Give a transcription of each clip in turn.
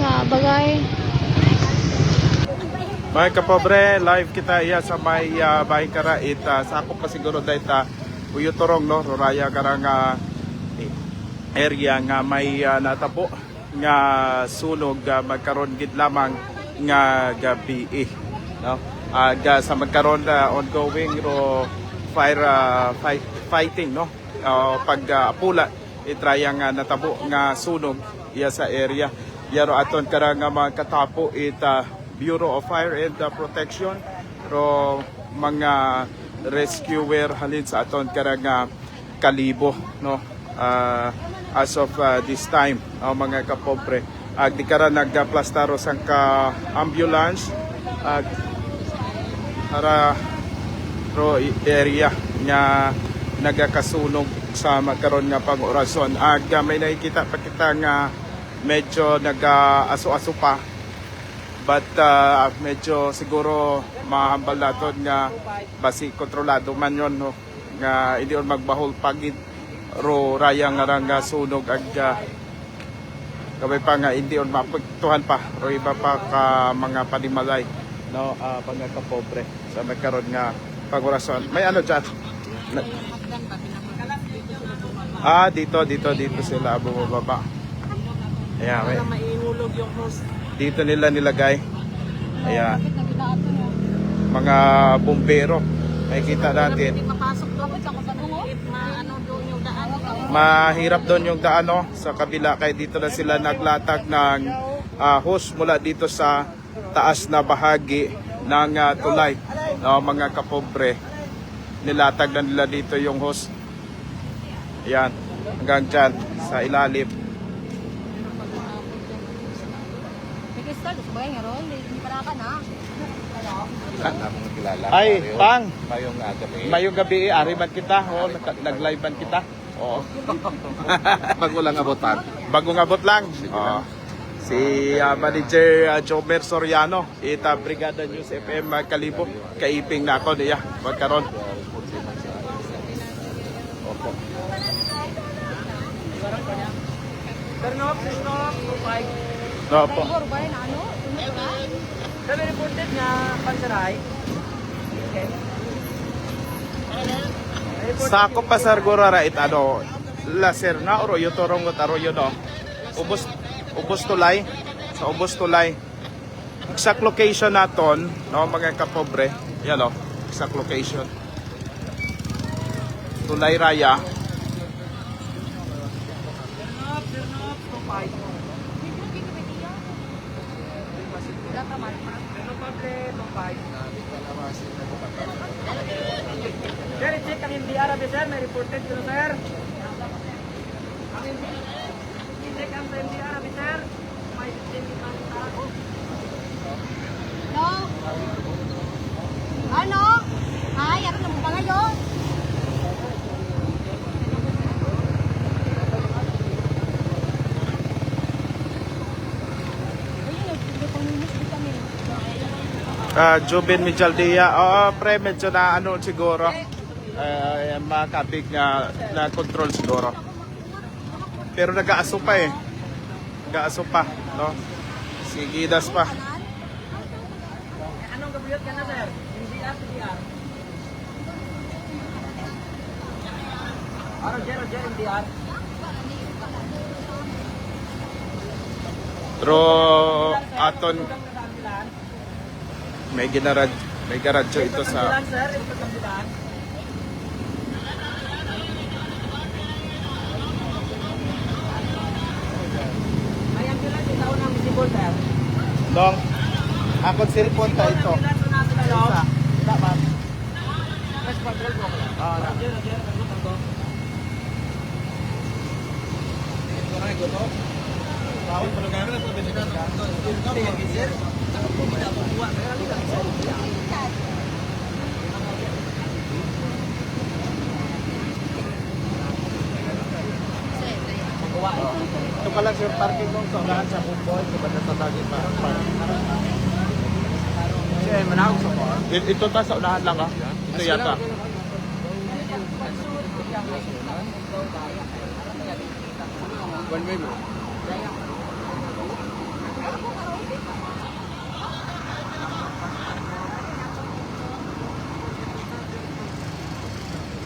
nga bagay. Mga kapobre, live kita iya sa may uh, bahay kara it ah, uh, sakop pa siguro dahil ta uh, no? Ruraya kara nga uh, area nga may ah, uh, natapo nga sunog uh, magkaron gid lamang nga gabi eh, no? Ag uh, sa magkaron na uh, ongoing ro fire uh, fight, fighting no? Uh, pag uh, pula eh, itraya nga natabo nga sunog iya sa area yaro aton karang mga katapo it uh, Bureau of Fire and uh, Protection. Ro mga rescuer halin sa aton karang uh, kalibo no? Uh, as of uh, this time ang mga kapobre. Ag di kara nagplastaro sang ka ambulance ag para ro area nga nagakasunog sa magkaroon nga pang orasyon ag uh, may nakikita pa kita nga medyo nag-aso-aso pa. But uh, medyo siguro mahambal naton nga basi kontrolado man yon no? Nga hindi on magbahol pagid ro raya nga ra nga sunog ag uh, kabay pa nga hindi on mapagtuhan pa ro iba pa ka mga panimalay no? Uh, mga kapobre sa magkaroon nga pangurason may ano chat ah dito dito dito sila bumababa ayan may, Maihulog yung host. dito nila nilagay. Ayan mga bumbero. Makikita natin. Mapasok doon. If maano doon yung daan. mahirap doon yung daan no, sa kabila. Kaya dito na sila naglatag ng ah, hose mula dito sa taas na bahagi ng ah, tulay. No, mga kapobre. Nilatag na nila dito yung hose yan hanggang dyan sa ilalim ay pang Mayong nga gabi. mayong gabi ari man kita oh, nag- nag-live man kita oo Bago lang abutan. Bagong abot lang. Oo. Si ah, Manager uh, Jomer Soriano, ita Brigada News FM uh, Kalibo, kaiping na ako niya, magkaroon. Opo. Turn off, turn off. Opo. Sabi reported nga pansaray. Okay. Sako pa sa Gurara it ano, laser na oro yo torong got aroyo no. Ubos ubos tulay sa ubos tulay. Exact location naton, no mga kapobre. Yan no, exact location. Tulay Raya. Turn off, turn off. To five. Turn off, pable. To five. Sir, check ang NDR, abe, sir. May reported ko, sir. Check ang sa NDR, abe, sir. May 15 ang tao. No? Ano? Ay, ano naman ba ngayon? Ayun, hindi pa minus vitamin. Ah, Jubin Mijaldia. Oo, pre, medyo na ano siguro. Uh, makabig na, na control siguro. Pero nag-aaso pa eh. Nag-aaso pa, no? Si Gidas pa. Anong gabuyot ka na, sir? NDR, NDR. Ano, Jer, Jer, NDR. Pero aton may ginarad may garadyo ito sa. Ito ng. Dong. Akong cellphone ta ito. Na. Isa. Dapat. Press control ko. Ah, na. Jer, Jer, ano to? Ito pala sa parking ng sa unahan sa Bumboy, sa banda sa Tagi pa. Sir, manawag sa. Ito ito ta sa unahan lang ah. Ito yata. One way mo. 1, line 1, line 1,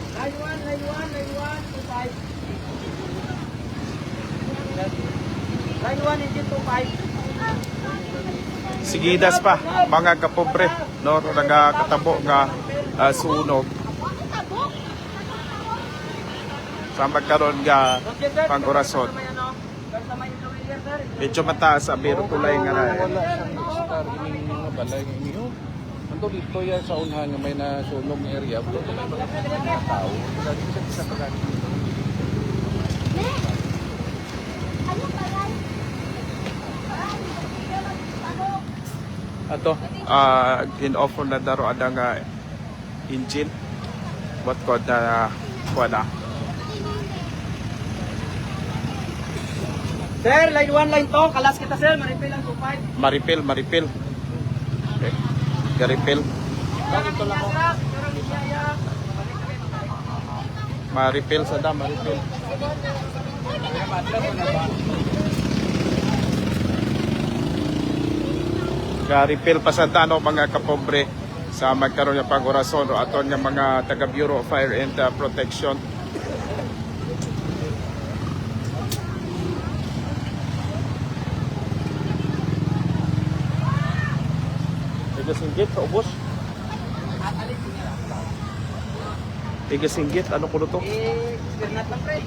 25. Line 1, engine 25. Sigidas pa, mga kapobre, no, nagakatabo nga ah, sunog sa magkaroon nga ano, sir. Medyo mataas sa biro tulay nga na. Ando dito yan sa unahan may nasunog na area. Ito na mga tao. Lagi siya sa ba yan? Ato, ah, in-offer na daro ada nga engine. What called na kuha na. Sir, line 1, line 2. Kalas kita, sir. Maripil ang 25. Maripil, maripil. Okay. Garipil. Maripil sa dam, maripil. Garipil pa sa dano mga kapobre sa magkaroon ng pangurason o aton nga mga taga Bureau of Fire and uh, Protection. Tiga singgit sa ubos. Tiga singgit, ano ko to? Eh, sirnat lang, pre.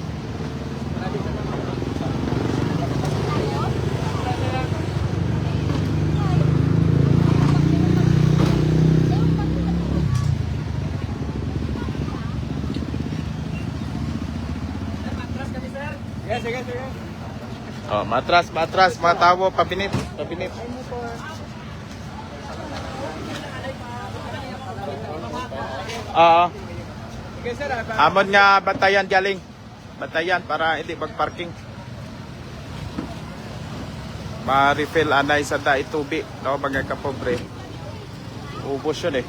Oh, matras, matras, matawo, pabinit, pabinit. Ah, sir. ah, amon nga batayan galing. Batayan para hindi magparking. Ma-refill anay sa dai tubi, no, mga kapobre. Ubos yun eh.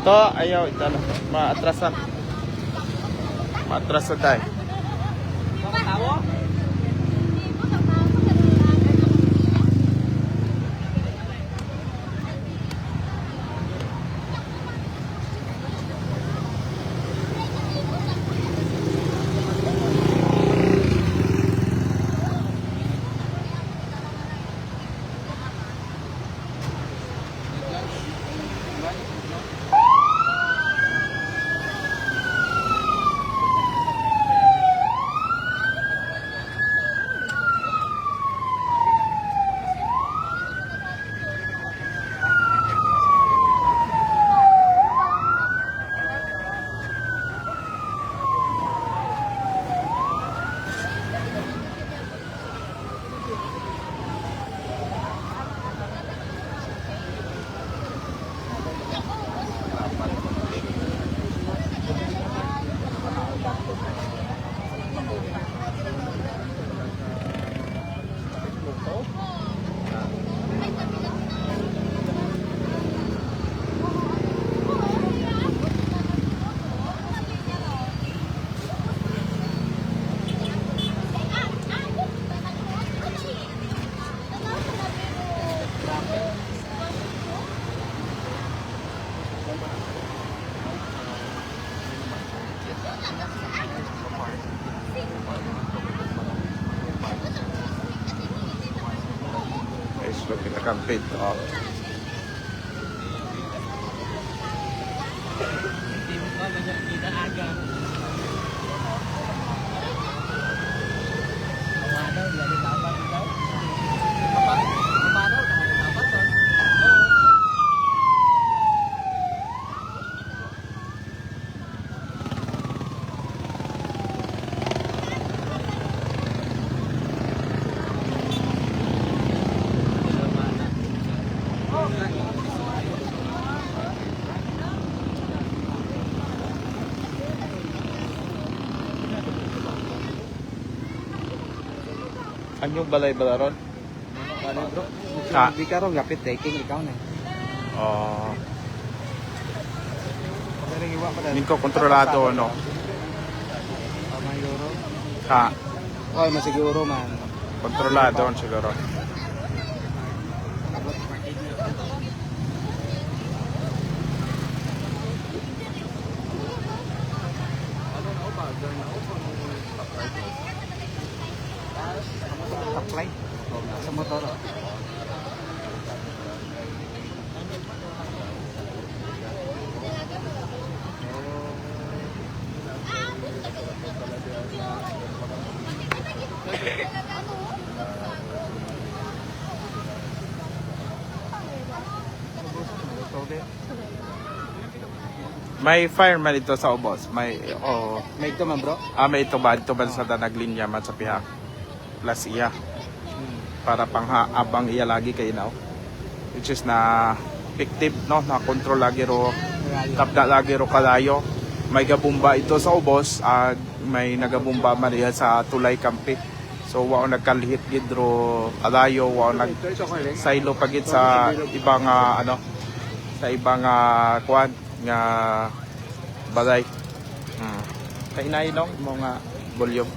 To, ayaw, ito na. Maatrasan. Maatras sa look kita kampit. Oh. Anyong balay balaron? Ano bro? Ah. Hindi ka rin gapit taking ikaw na. Oh, Pero iwa pa min ko kontrolado no. Mga euro. Ha, Oy, masiguro man. kontrolado on siguro. Sa motor. oh. May fireman ito sa ubos. May, oh, May ito man bro. ah, may ito ba? Ito ba sa naglinya man sa pihak? Plus iya. Para panghaabang iya lagi kay now. Which is na effective, no? Na control lagi ro. Tapda lagi ro kalayo. May gabumba ito sa ubos. ah, may nagabumba man iya sa tulay kampi. So, wao nagkalihit gid ro kalayo. Wao nag silo pagit sa ibang ah, ano sa ibang uh, kuan nga balay. Hmm. Kainay no mo nga volume.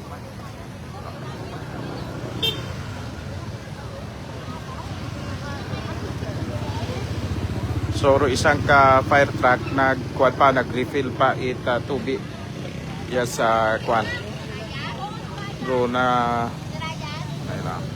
So isang ka fire truck nagkuan pa nag-refill pa it uh, tubi ya sa kuan. Ro na ay na.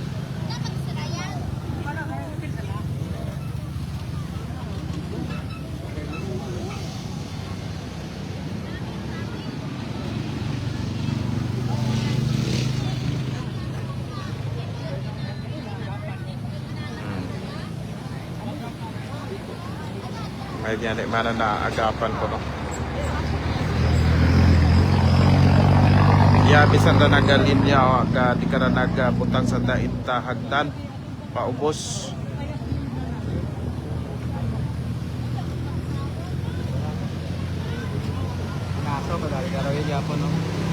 May diyan mana na agapan ko no. Ya bisan na nagalinya o ka di ka na nagbutang sa dait ta hagdan paubos. Kaso kadali karo yung Japon no.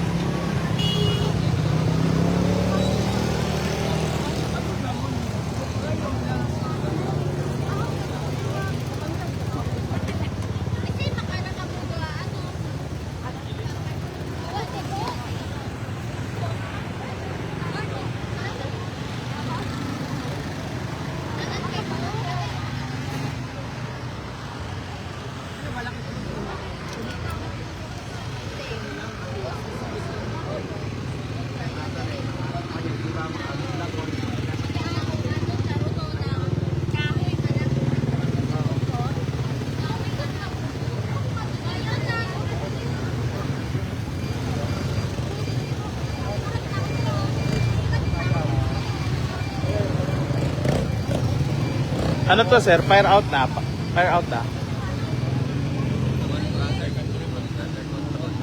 Ano to sir? Fire out na. Fire out na.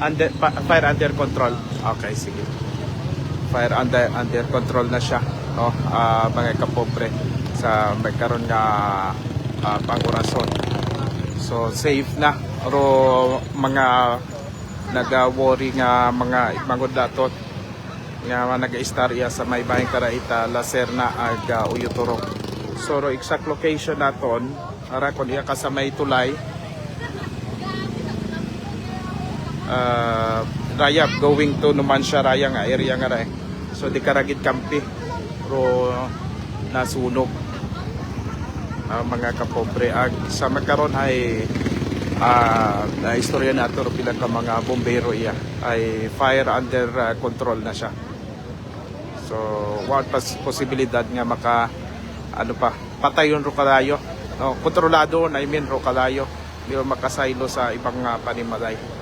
Under, fire under control. Okay, sige. Fire under under control na siya. No? Ah, mga kapobre sa magkaroon nga ah, pangurason. So safe na. Pero mga nag-worry nga mga mangod datot nga nag-istarya sa may bahing karaita laser na ag uh, uyuturok. So exact location naton. Ara kon iya ka sa may tulay. Uh, Rayab going to Numancia Raya nga area nga ray. So di karagit kampi. Ro nasunog. Ah, mga kapobre. Ag sa magkaron ay ah na istorya nato pila ka mga bombero iya. Ay fire under ah, control na siya. So, what pas posibilidad nga maka ano pa, patayon ro kalayo. No, kontrolado na I mean ro kalayo. Di ba makasaylo sa ibang uh, panimalay.